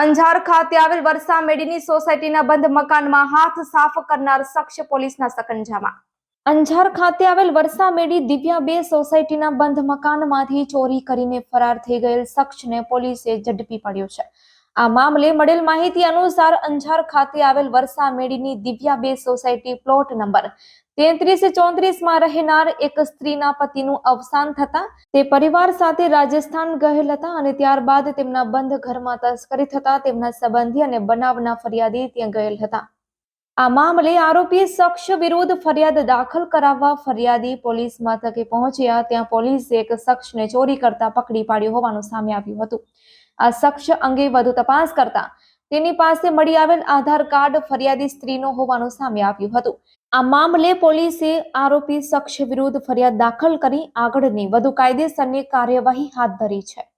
અંજાર ખાતે આવેલ વરસા મેડીની સોસાયટીના બંધ મકાનમાં હાથ સાફ કરનાર શખ્સ પોલીસના સકંજામાં. અંજાર ખાતે આવેલ વરસા મેડી દિવ્યા બે સોસાયટીના બંધ મકાનમાંથી ચોરી કરીને ફરાર થઈ ગયેલ શખ્સને પોલીસે ઝડપી પડ્યો છે. આ મામલે મળેલ માહિતી અનુસાર અંજાર ખાતે આવેલ વર્ષા મેડીની દિવ્યા બે સોસાયટી પ્લોટ નંબર તેત્રીસ ચોત્રીસમાં રહેનાર એક સ્ત્રીના પતિનું અવસાન થતા તે પરિવાર સાથે રાજસ્થાન ગયેલ હતા અને ત્યારબાદ તેમના બંધ ઘરમાં તસ્કરી થતા તેમના સંબંધી અને બનાવના ફરિયાદી ત્યાં ગયેલ હતા. આ મામલે આરોપી શખ્સ વિરુદ્ધ ફરિયાદ દાખલ કરાવવા ફરિયાદી પોલીસ મથકે પહોંચ્યા, ત્યાં પોલીસે એક શખ્સને ચોરી કરતા પકડી પાડ્યો હોવાનું સામે આવ્યું હતું. આ શખ્સ અંગે વધુ તપાસ કરતા તેની પાસે મળી આવેલ આધાર કાર્ડ ફરિયાદી સ્ત્રીનો હોવાનું સામે આવ્યું હતું. આ મામલે પોલીસે આરોપી શખ્સ વિરુદ્ધ ફરિયાદ દાખલ કરી આગળની વધુ કાયદેસરની કાર્યવાહી હાથ ધરી છે.